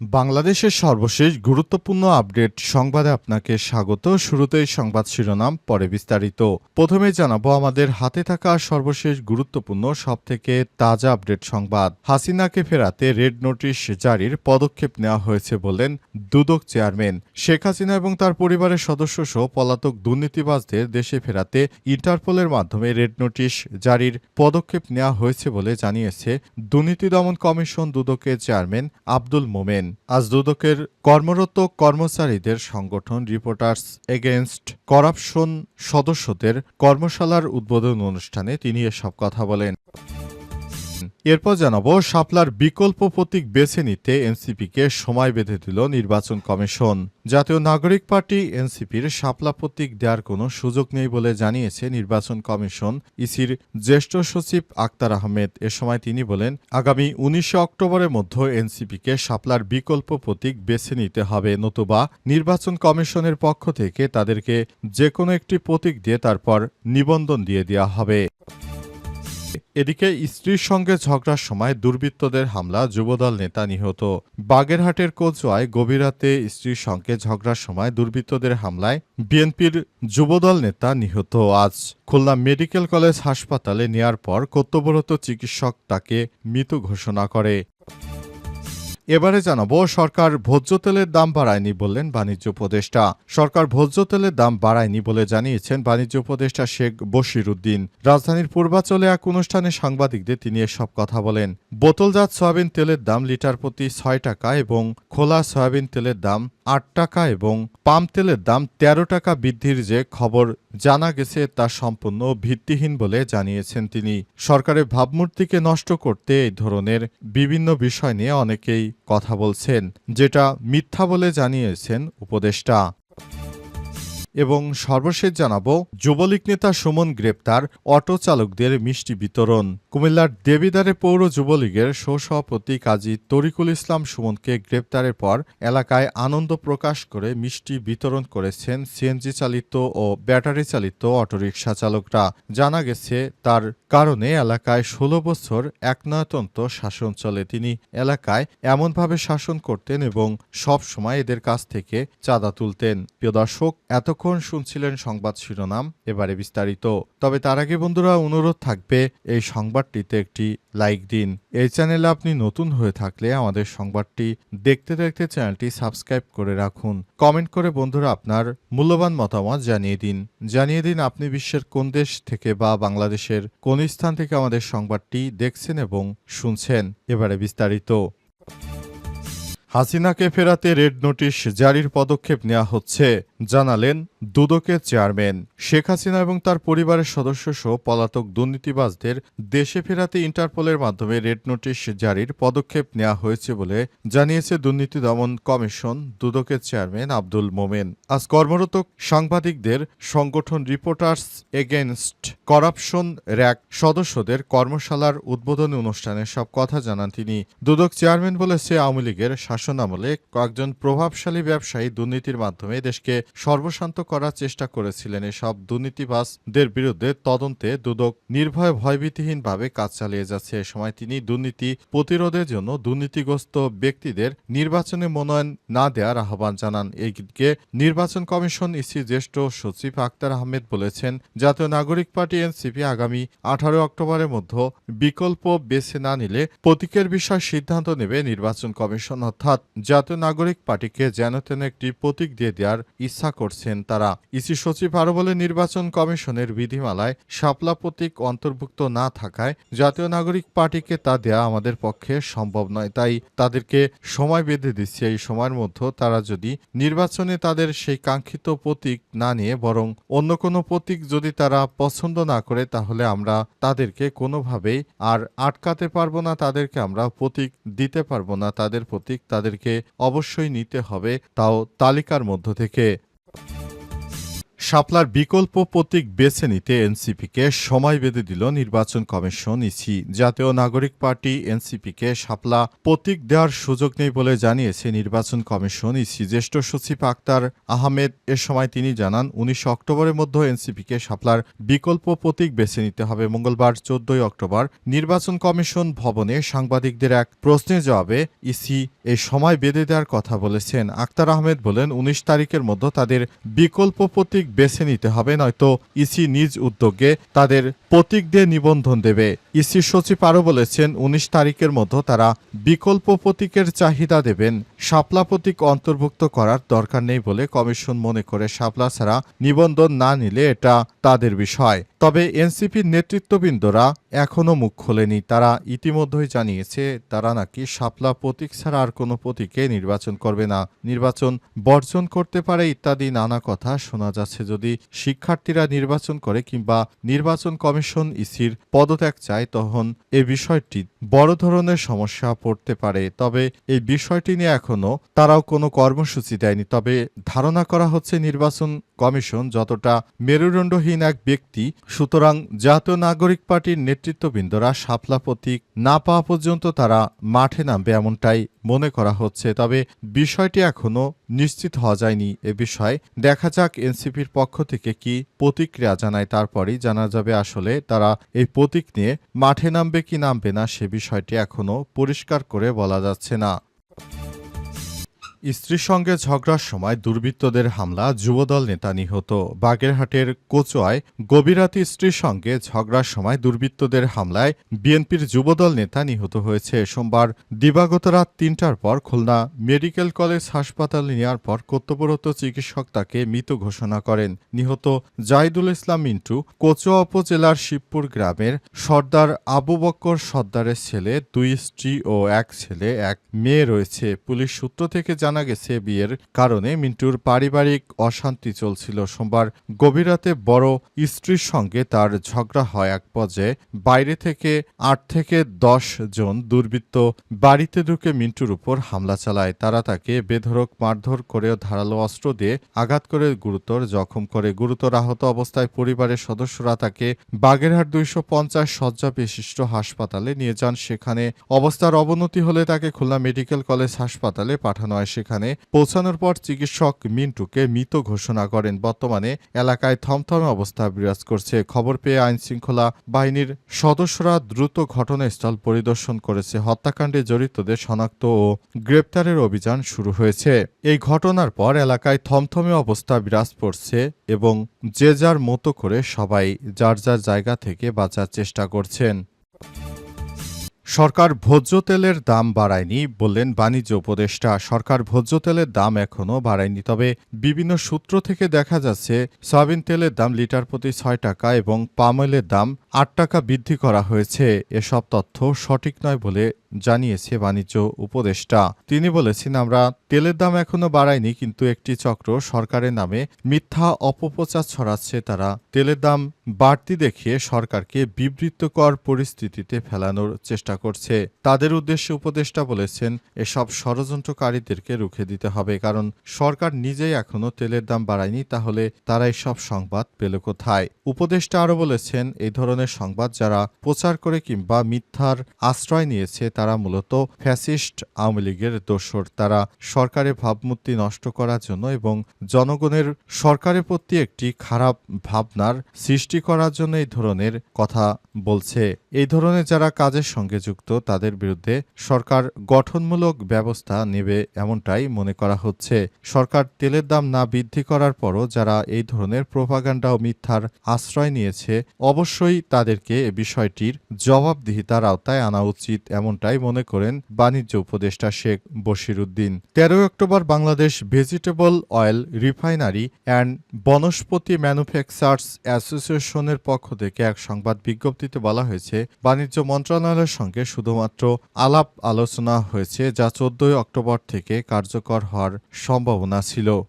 বাংলাদেশের সর্বশেষ গুরুত্বপূর্ণ আপডেট সংবাদে আপনাকে স্বাগত। শুরুতেই সংবাদ শিরোনাম, পরে বিস্তারিত। প্রথমে জানাব আমাদের হাতে থাকা সর্বশেষ গুরুত্বপূর্ণ, সবথেকে তাজা আপডেট সংবাদ। হাসিনাকে ফেরাতে রেড নোটিশ জারির পদক্ষেপ নেওয়া হয়েছে বলেন দুদক চেয়ারম্যান। শেখ হাসিনা এবং তার পরিবারের সদস্য সহ পলাতক দুর্নীতিবাজদের দেশে ফেরাতে ইন্টারপোলের মাধ্যমে রেড নোটিশ জারির পদক্ষেপ নেওয়া হয়েছে বলে জানিয়েছে দুর্নীতি দমন কমিশন দুদকের চেয়ারম্যান আব্দুল মোমেন। আজ দুদকের কর্মরত কর্মচারীদের সংগঠন রিপোর্টার্স এগেনস্ট করাপশন সদস্যদের কর্মশালার উদ্বোধন অনুষ্ঠানে তিনি এসব কথা বলেন। এরপর জানাব, শাপলার বিকল্প প্রতীক বেছে নিতে এনসিপিকে সময় বেঁধে দিল নির্বাচন কমিশন। জাতীয় নাগরিক পার্টি এনসিপির শাপলা প্রতীক দেওয়ার কোনো সুযোগ নেই বলে জানিয়েছে নির্বাচন কমিশন। ইসির জ্যেষ্ঠ সচিব আক্তার আহমেদ এ সময় তিনি বলেন, আগামী উনিশে অক্টোবরের মধ্যে এনসিপিকে শাপলার বিকল্প প্রতীক বেছে নিতে হবে নতুবা নির্বাচন কমিশনের পক্ষ থেকে তাদেরকে যে কোনো একটি প্রতীক দিয়ে তারপর নিবন্ধন দিয়ে দেওয়া হবে। এদিকে স্ত্রীর সঙ্গে ঝগড়ার সময় দুর্বৃত্তদের হামলা, যুবদল নেতা নিহত। বাগেরহাটের কোচুয়ায় গভীর রাতে স্ত্রীর সঙ্গে ঝগড়ার সময় দুর্বৃত্তদের হামলায় বিএনপির যুবদল নেতা নিহত। আজ খুলনা মেডিকেল কলেজ হাসপাতালে নেয়ার পর কর্তব্যরত চিকিৎসক তাকে মৃত ঘোষণা করে। এবারে জানাব, সরকার ভোজ্য তেলের দাম বাড়ায়নি বললেন বাণিজ্য উপদেষ্টা। সরকার ভোজ্য তেলের দাম বাড়ায়নি বলে জানিয়েছেন বাণিজ্য উপদেষ্টা শেখ বশির উদ্দিন। রাজধানীর পূর্বাচলে এক অনুষ্ঠানে সাংবাদিকদের তিনি এসব কথা বলেন। বোতলজাত সয়াবিন তেলের দাম লিটার প্রতি ছয় টাকা এবং খোলা সয়াবিন তেলের দাম আট টাকা এবং পাম তেলের দাম ১৩ টাকা বৃদ্ধির যে খবর জানা গেছে তা সম্পূর্ণ ভিত্তিহীন বলে জানিয়েছেন তিনি। সরকারের ভাবমূর্তিকে নষ্ট করতে এই ধরনের বিভিন্ন বিষয় নিয়ে অনেকেই কথা বলছেন, যেটা মিথ্যা বলে জানিয়েছেন উপদেষ্টা। এবং সর্বশেষ জানাব, যুবলীগ নেতা সুমন গ্রেপ্তার, অটো চালকদের মিষ্টি বিতরণ। কুমিল্লার দেবিদারে পৌর যুবলীগের সহসভাপতি কাজী তরিকুল ইসলাম সুমনকে গ্রেপ্তারের পর এলাকায় আনন্দ প্রকাশ করে মিষ্টি বিতরণ করেছেন সিএনজি চালিত ও ব্যাটারি চালিত অটোরিকশা চালকরা। জানা গেছে, তার কারণে এলাকায় ষোলো বছর একনায়তন্ত্র শাসন চলে। তিনি এলাকায় এমনভাবে শাসন করতেন এবং সব সময় এদের কাছ থেকে চাঁদা তুলতেন। প্রিয় দর্শক এতক্ষণ শুনছিলেন সংবাদ শিরোনাম, এবারে বিস্তারিত। তবে তার আগে বন্ধুরা, অনুরোধ থাকবে এই সংবাদটিতে একটি লাইক দিন। এই চ্যানেলে আপনি নতুন হয়ে থাকলে আমাদের সংবাদটি দেখতে দেখতে চ্যানেলটি সাবস্ক্রাইব করে রাখুন। কমেন্ট করে বন্ধুরা আপনার মূল্যবান মতামত জানিয়ে দিন। জানিয়ে দিন আপনি বিশ্বের কোন দেশ থেকে বা বাংলাদেশের কোন স্থান থেকে আমাদের সংবাদটি দেখছেন এবং শুনছেন। এবারে বিস্তারিত। হাসিনাকে ফেরাতে রেড নোটিশ জারির পদক্ষেপ নেওয়া হচ্ছে। জানালেন দুদকের চেয়ারম্যান। শেখ হাসিনা এবং তার পরিবারের সদস্য সহ পলাতক দুর্নীতিবাজদের দেশে ফেরাতে ইন্টারপোলের মাধ্যমে রেড নোটিশ জারির পদক্ষেপ নেওয়া হয়েছে বলে জানিয়েছে দুর্নীতি দমন কমিশন দুদকের চেয়ারম্যান আব্দুল মোমেন। আজ কর্মরত সাংবাদিকদের সংগঠন রিপোর্টার্স এগেনস্ট করাপশন র্যাক সদস্যদের কর্মশালার উদ্বোধনী অনুষ্ঠানে সব কথা জানান তিনি। দুদক চেয়ারম্যান বলেছে, আওয়ামী লীগের শাসনামলে কয়েকজন প্রভাবশালী ব্যবসায়ী দুর্নীতির মাধ্যমে দেশকে সর্বশান্ত করার চেষ্টা করেছিলেন এসব দুর্নীতিবাজদের বিরুদ্ধে তদন্তে দুদক নির্ভয় ভয়ভীতিহীনভাবে কাজ চালিয়ে যাচ্ছে। এ সময় তিনি দুর্নীতি প্রতিরোধের জন্য দুর্নীতিগ্রস্ত ব্যক্তিদের নির্বাচনে মনোনয়ন না দেওয়ার আহ্বান জানান। এদিকে নির্বাচন কমিশন ইসি জ্যেষ্ঠ সচিব আক্তার আহমেদ বলেছেন, জাতীয় নাগরিক পার্টি এনসিপি আগামী আঠারো অক্টোবরের মধ্যে বিকল্প বেছে না নিলে প্রতীকের বিষয় সিদ্ধান্ত নেবে নির্বাচন কমিশন। অর্থাৎ জাতীয় নাগরিক পার্টিকে যেন তেন একটি প্রতীক দিয়ে দেওয়ার ইচ্ছা করছেন তারা। ইসি সচিব আরও বলে নির্বাচন কমিশনের বিধিমালায় শাপলা প্রতীক অন্তর্ভুক্ত না থাকায় জাতীয় নাগরিক পার্টিকে তা দেয়া আমাদের পক্ষে সম্ভব নয়। তাই তাদেরকে সময় বেঁধে দিচ্ছে। এই সময়ের মধ্যে তারা যদি নির্বাচনে তাদের সেই কাঙ্ক্ষিত প্রতীক না নিয়ে বরং অন্য কোনো প্রতীক যদি তারা পছন্দ না করে, তাহলে আমরা তাদেরকে কোনোভাবেই আর আটকাতে পারব না। তাদেরকে আমরা প্রতীক দিতে পারব না। তাদের প্রতীক তাদেরকে অবশ্যই নিতে হবে। তাও তালিকার মধ্য থেকে। Bye. শাপলার বিকল্প প্রতীক বেছে নিতে এনসিপিকে সময় বেঁধে দিল নির্বাচন কমিশন ইসি। জাতীয় নাগরিক পার্টি এনসিপিকে শাপলা প্রতীক দেওয়ার সুযোগ নেই বলে জানিয়েছে নির্বাচন কমিশন ইসি। জ্যেষ্ঠ সচিব আক্তার আহমেদ এ সময় তিনি জানান, উনিশ অক্টোবরের মধ্যে এনসিপিকে শাপলার বিকল্প প্রতীক বেছে নিতে হবে। মঙ্গলবার চোদ্দই অক্টোবর নির্বাচন কমিশন ভবনে সাংবাদিকদের এক প্রশ্নের জবাবে ইসি এই সময় বেঁধে দেওয়ার কথা বলেছেন। আক্তার আহমেদ বলেন, উনিশ তারিখের মধ্যে তাদের বিকল্প প্রতীক বেছে নিতে হবে নয়তো ইসি নিজ উদ্যোগে তাদের প্রতীকদের নিবন্ধন দেবে। ইসি সচিব আরও বলেছেন, উনিশ তারিখের মধ্যে তারা বিকল্প প্রতীকের চাহিদা দেবেন। শাপলা প্রতীক অন্তর্ভুক্ত করার দরকার নেই বলে কমিশন মনে করে শাপলা ছাড়া নিবন্ধন না নিলে এটা তাদের বিষয়। তবে এনসিপির নেতৃত্ববৃন্দরা এখনও মুখ খোলেনি। তারা ইতিমধ্যেই জানিয়েছে, তারা নাকি শাপলা প্রতীক ছাড়া আর কোনো প্রতীকে নির্বাচন করবে না। নির্বাচন বর্জন করতে পারে ইত্যাদি নানা কথা শোনা যাচ্ছে। যদি শিক্ষার্থীরা নির্বাচন করে কিংবা নির্বাচন কমিশন ইসির পদত্যাগ চায় তখন এ বিষয়টি বড় ধরনের সমস্যা পড়তে পারে। তবে এই বিষয়টি নিয়ে এখনও তারাও কোনো কর্মসূচি দেয়নি। তবে ধারণা করা হচ্ছে নির্বাচন কমিশন যতটা মেরুদণ্ডহীন এক ব্যক্তি, সুতরাং জাতীয় নাগরিক পার্টির নেতৃত্ববৃন্দরা শাপলা প্রতীক না পাওয়া পর্যন্ত তারা মাঠে নামবে এমনটাই মনে করা হচ্ছে। তবে বিষয়টি এখনও নিশ্চিত হওয়া যায়নি এ বিষয়ে। দেখা যাক এনসিপির পক্ষ থেকে কি প্রতিক্রিয়া জানায়, তারপরই জানা যাবে আসলে তারা এই প্রতীক নিয়ে মাঠে নামবে কি নামবে না সে বিষয়টি এখনও পরিষ্কার করে বলা যাচ্ছে না। স্ত্রীর সঙ্গে ঝগড়ার সময় দুর্বৃত্তদের হামলা, যুবদল নেতা নিহত। বাগেরহাটের কোচোয়ায় গভীরাতি স্ত্রীর সঙ্গে ঝগড়ার সময় দুর্বৃত্তদের হামলায় বিএনপির যুবদল নেতা নিহত হয়েছে। সোমবার দিবাগত রাত তিনটার পর খুলনা মেডিকেল কলেজ হাসপাতালে নেওয়ার পর কর্তব্যরত চিকিৎসক তাকে মৃত ঘোষণা করেন। নিহত জাহিদুল ইসলাম মিন্টু কোচোয়া উপজেলার শিবপুর গ্রামের সর্দার আবু বক্কর সর্দারের ছেলে, দুই স্ত্রী ও এক ছেলে, এক মেয়ে রয়েছে। পুলিশ সূত্র থেকে গেছে, বিয়ের কারণে মিন্টুর পারিবারিক অশান্তি চলছিল। সোমবার গভীর রাতে বড় স্ত্রীর সঙ্গে তার ঝগড়া হয় এক পর্যায়ে। বাইরে থেকে আট থেকে দশ জন দুর্বৃত্ত বাড়িতে ঢুকে মিন্টুর উপর হামলা চালায়। তারা তাকে বেধরক মারধর করেও ধারালো অস্ত্র দিয়ে আঘাত করে গুরুতর জখম করে। গুরুতর আহত অবস্থায় পরিবারের সদস্যরা তাকে বাগেরহাট দুইশো পঞ্চাশ শয্যা বিশিষ্ট হাসপাতালে নিয়ে যান। সেখানে অবস্থার অবনতি হলে তাকে খুলনা মেডিকেল কলেজ হাসপাতালে পাঠানো হয়। সেখানে পৌঁছানোর পর চিকিৎসক মিন্টুকে মৃত ঘোষণা করেন। বর্তমানে এলাকায় থমথমে অবস্থা বিরাজ করছে। খবর পেয়ে আইন শৃঙ্খলা বাহিনীর সদস্যরা দ্রুত ঘটনাস্থল পরিদর্শন করেছে। হত্যাকাণ্ডে জড়িতদের শনাক্ত ও গ্রেপ্তারের অভিযান শুরু হয়েছে। এই ঘটনার পর এলাকায় থমথমে অবস্থা বিরাজ করছে এবং যে যার মতো করে সবাই যার যার জায়গা থেকে বাঁচার চেষ্টা করছেন। সরকার ভোজ্য তেলের দাম বাড়ায়নি বললেন বাণিজ্য উপদেষ্টা। সরকার ভোজ্য তেলের দাম এখনও বাড়ায়নি, তবে বিভিন্ন সূত্র থেকে দেখা যাচ্ছে সয়াবিন তেলের দাম লিটার প্রতি ছয় টাকা এবং পাম অয়েলের দাম আট টাকা বৃদ্ধি করা হয়েছে। এসব তথ্য সঠিক নয় বলে জানিয়েছে বাণিজ্য উপদেষ্টা। তিনি বলেছেন, আমরা তেলের দাম এখনও বাড়ায়নি কিন্তু একটি চক্র সরকারের নামে মিথ্যা অপপ্রচার ছড়াচ্ছে। তারা তেলের দাম বাড়তি দেখিয়ে সরকারকে বিবৃতকর পরিস্থিতিতে ফেলানোর চেষ্টা করছে। তাদের উদ্দেশ্যে উপদেষ্টা বলেছেন, এসব ষড়যন্ত্রকারীদেরকে রুখে দিতে হবে, কারণ সরকার নিজেই এখনও তেলের দাম বাড়ায়নি, তাহলে তারা এসব সংবাদ পেল কোথায়? উপদেষ্টা আরও বলেছেন এই ধরনের সংবাদ যারা প্রচার করে কিংবা মিথ্যার আশ্রয় নিয়েছে তারা মূলত ফ্যাসিস্ট আওয়ামী লীগের দোসর। তারা সরকারের ভাবমূর্তি নষ্ট করার জন্য এবং জনগণের সরকারের প্রতি একটি খারাপ ভাবনার সৃষ্টি করার জন্য এই ধরনের কথা বলছে। এই ধরনের যারা কাজের সঙ্গে যুক্ত, তাদের বিরুদ্ধে সরকার গঠনমূলক ব্যবস্থা নেবে এমনটাই মনে করা হচ্ছে। সরকার তেলের দাম না বৃদ্ধি করার পরও যারা এই ধরনের প্রোপাগান্ডা ও মিথ্যার আশ্রয় নিয়েছে, অবশ্যই তাদেরকে এ বিষয়টির জবাবদিহিতার আওতায় আনা উচিত এমনটাই মনে করেন বাণিজ্য উপদেষ্টা শেখ বশিরুদ্দিন। তেরোই October Bangladesh vegetable oil refinery and Vanaspati manufacturers অ্যাসোসিয়েশনের পক্ষ থেকে এক সংবাদ বিজ্ঞপ্তিতে বলা হয়েছে, বাণিজ্য মন্ত্রণালয়ের সঙ্গে শুধুমাত্র আলাপ আলোচনা হয়েছে যা চোদ্দই অক্টোবর থেকে কার্যকর হওয়ার সম্ভাবনা ছিল।